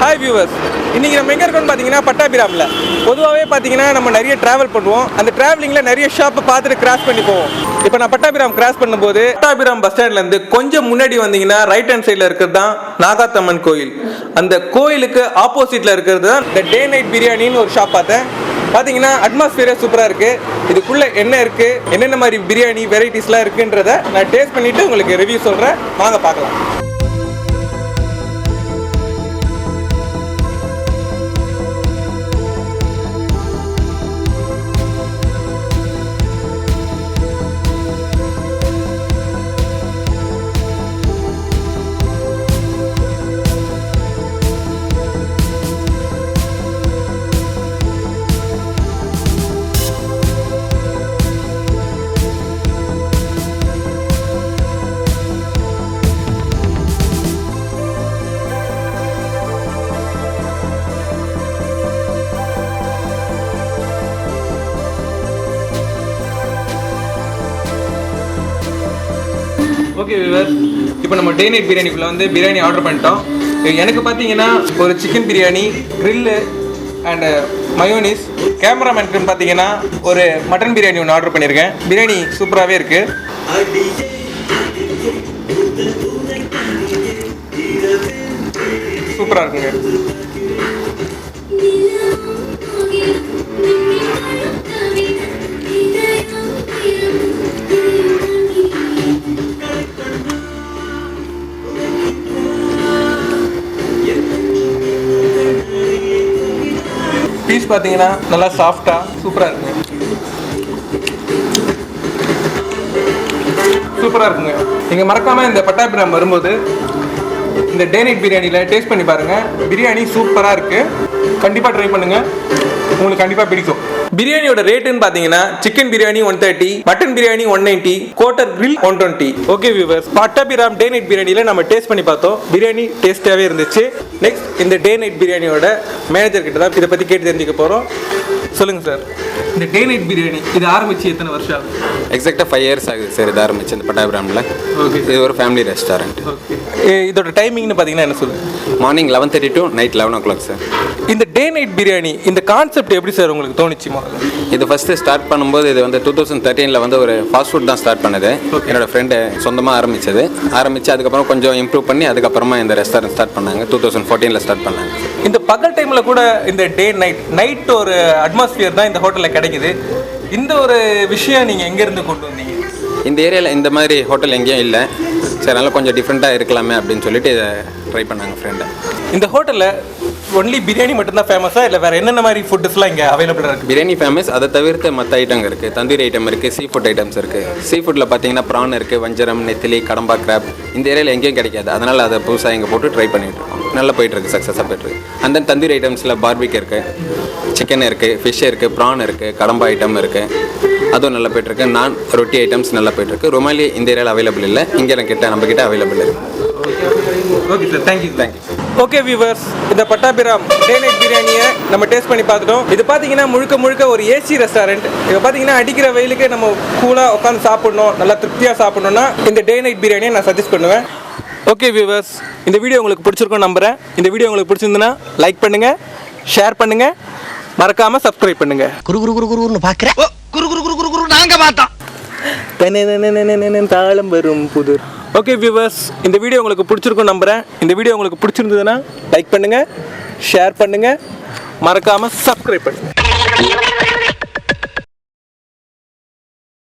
Hi viewers இன்றைக்கி நம்ம எங்கே இருக்கோம்னு பார்த்தீங்கன்னா பட்டாபிராமில். பொதுவாகவே பார்த்தீங்கன்னா நம்ம நிறைய ட்ராவல் பண்ணுவோம். அந்த ட்ராவலிங்கில் நிறைய ஷாப்பை பார்த்துட்டு கிராஸ் பண்ணி போவோம். இப்போ நான் பட்டாபிராம் கிராஸ் பண்ணும்போது பட்டாபிராம் பஸ் ஸ்டாண்ட்லேருந்து கொஞ்சம் முன்னாடி வந்தீங்கன்னா ரைட் ஹேண்ட் சைடில் இருக்கிறது தான் நாகாத்தம்மன் கோயில். அந்த கோயிலுக்கு ஆப்போசிட்டில் இருக்கிறது தான் இந்த டே நைட் பிரியாணின்னு ஒரு ஷாப் பார்த்தேன். பார்த்தீங்கன்னா அட்மாஸ்பியரே சூப்பராக இருக்குது இதுக்குள்ளே என்ன இருக்குது என்னென்ன மாதிரி பிரியாணி வெரைட்டிஸ்லாம் இருக்குன்றத நான் டேஸ்ட் பண்ணிவிட்டு உங்களுக்கு ரிவ்யூ சொல்கிறேன் வாங்க பார்க்கலாம். ஓகே விவர் இப்போ நம்ம டே நைட் பிரியாணிக்குள்ளே வந்து பிரியாணி ஆர்டர் பண்ணிட்டோம். எனக்கு பார்த்தீங்கன்னா ஒரு chicken biryani grill and mayonnaise கேமராமேனுக்குன்னு பார்த்தீங்கன்னா ஒரு மட்டன் பிரியாணி ஒன்று ஆர்டர் பண்ணியிருக்கேன் பிரியாணி சூப்பராகவே இருக்குது சூப்பராக இருக்குங்க. பீஸ் பார்த்தீங்கன்னா நல்லா சாஃப்டாக சூப்பராக இருக்குங்க. சூப்பராக இருக்குங்க. நீங்கள் மறக்காமல் இந்த பட்டாபிராம் வரும்போது இந்த டேனிட் பிரியாணியில் டேஸ்ட் பண்ணி பாருங்கள் பிரியாணி சூப்பராக இருக்குது கண்டிப்பாக ட்ரை பண்ணுங்கள் உங்களுக்கு கண்டிப்பாக பிடிக்கும். பிரியாணியோட ரேட்டுன்னு பார்த்தீங்கன்னா chicken biryani one thirty mutton biryani one ninety quarter grill one twenty okay viewers Pattabiram day night பிரியாணியில் நம்ம டேஸ்ட் பண்ணி பார்த்தோம். பிரியாணி டேஸ்ட்டாகவே இருந்துச்சு. நெக்ஸ்ட் இந்த டே நைட் பிரியாணியோட மேனேஜர் கிட்ட தான் இதை பற்றி கேட்டு தெரிஞ்சுக்க போகிறோம் சொல்லுங்கள் சார் இந்த டே நைட் பிரியாணி இது ஆரம்பிச்சு எத்தனை வருஷம் ஆகுது? எக்ஸாக்டாக ஃபைவ் இயர்ஸ் ஆகுது சார் இது ஆரம்பிச்சு இந்த பட்டாபிராமில். ஓகே இது ஒரு ஃபேமிலி ரெஸ்டாரண்ட் ஓகே இதோட டைமிங்னு பார்த்தீங்கன்னா என்ன சொல்லுங்கள் morning eleven thirty to night eleven o'clock sir இந்த டே நைட் பிரியாணி இந்த கான்செப்ட் எப்படி சார் உங்களுக்கு தோணுச்சு முதல்ல இது ஃபஸ்ட்டு ஸ்டார்ட் பண்ணும்போது இது வந்து டூ தௌசண்ட் தேர்ட்டீனில் வந்து ஒரு ஃபாஸ்ட் ஃபுட் தான் ஸ்டார்ட் பண்ணது. என்னோட ஃப்ரெண்டு சொந்தமாக ஆரம்பிச்சது. ஆரம்பித்து அதுக்கப்புறம் கொஞ்சம் இம்ப்ரூவ் பண்ணி அதுக்கப்புறமா இந்த ரெஸ்டாரண்ட் ஸ்டார்ட் பண்ணாங்க. டூ தௌசண்ட் ஃபோர்டீனில் ஸ்டார்ட் பண்ணாங்க. இந்த பகல் டைமில் கூட இந்த டே நைட் நைட் ஒரு அட்மாஸ்பியர் தான் இந்த ஹோட்டலில் கிடைக்குது. இந்த ஒரு விஷயம் நீங்கள் எங்கேருந்து கொண்டு வந்தீங்க? இந்த ஏரியாவில் இந்த மாதிரி ஹோட்டல் எங்கேயும் இல்லை. சரி அதனால் கொஞ்சம் டிஃப்ரெண்ட்டாக இருக்கலாமே அப்படின்னு சொல்லிட்டு இதை ட்ரை பண்ணாங்க ஃப்ரெண்டு இந்த ஹோட்டலில் ஒன்லி பிரியாணி மட்டும்தான் ஃபேமஸா இல்லை வேறு என்னென்ன மாதிரி ஃபுட்ஸ்லாம் இங்கே அவைலபிளாக இருக்குது பிரியாணி ஃபேமஸ் அதை தவிர்த்து மற்ற ஐட்டம் இருக்குது தந்தூரி ஐட்டம் இருக்குது சீ ஃபுட் ஐட்டம்ஸ் இருக்குது சீ ஃபுட்டில் பார்த்தீங்கன்னா ப்ரான் இருக்குது வஞ்சரம் நெத்திலி கடம்பா கிராப் இந்த ஏரியாவில் எங்கேயும் கிடைக்காது. அதனால் அதை புதுசாக இங்கே போட்டு ட்ரை பண்ணிட்டு இருக்கோம். நல்லா போயிட்டுருக்கு சக்ஸஸாக போயிட்டுருக்கு அந்த தென் தந்தூரி ஐட்டம்ஸில் பார்பிக் இருக்குது சிக்கன் இருக்குது ஃபிஷ் இருக்குது ப்ரான் இருக்குது கடம்பா ஐட்டம் இருக்குது அதுவும் நல்லா போயிட்டுருக்கு. நான் ரொட்டி ஐட்டம்ஸ் நல்லா போயிட்டுருக்கு. ரொமாலி இந்த ஏரியாவில் அவைலபிள் இல்லை. இங்கே கிட்ட நம்ம கிட்ட அவைலபிள் இருக்குது okay sir thank you thank you okay viewers இந்த பட்டாபிராம் டே நைட் பிரியாணியை நம்ம டேஸ்ட் பண்ணி பார்த்துட்டோம். இது பார்த்தீங்கன்னா முழுக்க முழுக்க ஒரு ஏசி ரெஸ்டாரண்ட் இது பார்த்தீங்கன்னா அடிக்கிற வெயிலுக்கு நம்ம கூலாக உட்காந்து சாப்பிடணும். நல்லா திருப்தியாக சாப்பிடணும்னா இந்த டே நைட் பிரியாணியை நான் சஜஸ்ட் பண்ணுவேன். ஓகே வியூவர்ஸ் இந்த வீடியோ உங்களுக்கு பிடிச்சிருக்கும் நம்புறேன். இந்த வீடியோ உங்களுக்கு பிடிச்சிருந்துன்னா லைக் பண்ணுங்கள் ஷேர் பண்ணுங்கள் மறக்காமல் சப்ஸ்கிரைப் பண்ணுங்கள் குரு குரு குரு குருன்னு பாக்குறேன். குரு குரு குரு குரு குரு பார்த்தோம் தாளம் வரும் புதுர் ஓகே வியூவர்ஸ் இந்த வீடியோ உங்களுக்கு பிடிச்சிருக்கும் நம்புறேன் இந்த வீடியோ உங்களுக்கு பிடிச்சிருந்ததுன்னா லைக் பண்ணுங்க ஷேர் பண்ணுங்க மறக்காமல் சப்ஸ்கிரைப் பண்ணுங்கள்